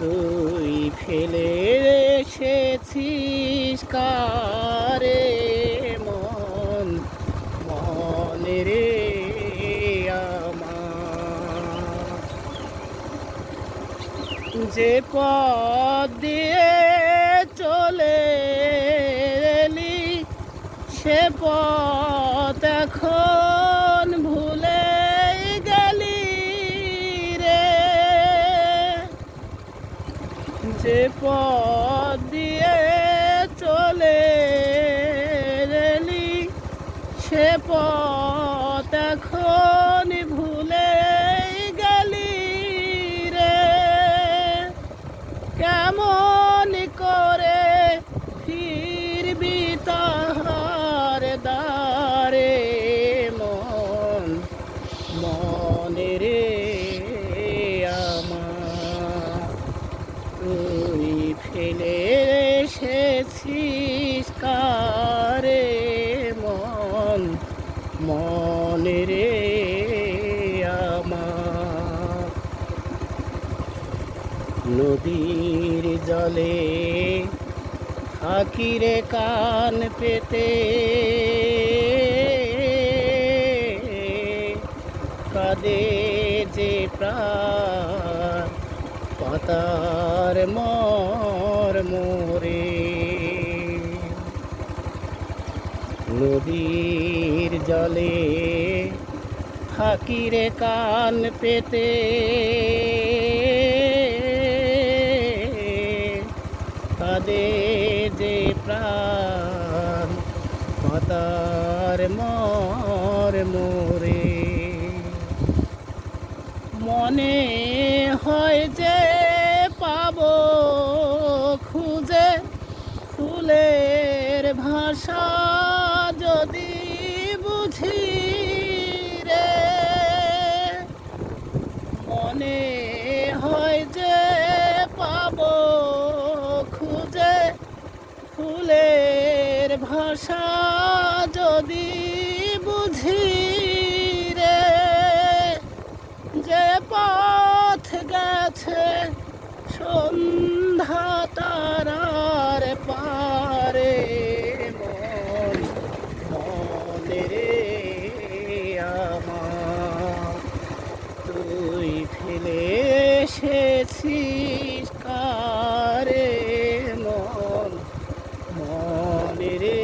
তুই ফেলে এসেছিস কারে মন? মনে রে যে পথ দিয়ে চলে সে পথ যে পথ দিয়ে চলে রেলি। সে পথ এসেছিস কারে মন? মনে রে আমার। নদীর জলে থাকিরে কান পেতে। কাদে যে প্রাণ, পাতার মর মোরে নদীর জলে থাকিরে কান পেতে। কাদে যে প্রাণ পাতার মর মোরে। মনে হয় যে পাব খুঁজে ফুলের ভাষা ভাষা যদি বুঝি রে, যে পথ গেছে সন্ধ্যা তারার পারে মন, মনে রে তুই ফেলে এসেছিস কারে মন, মনে রে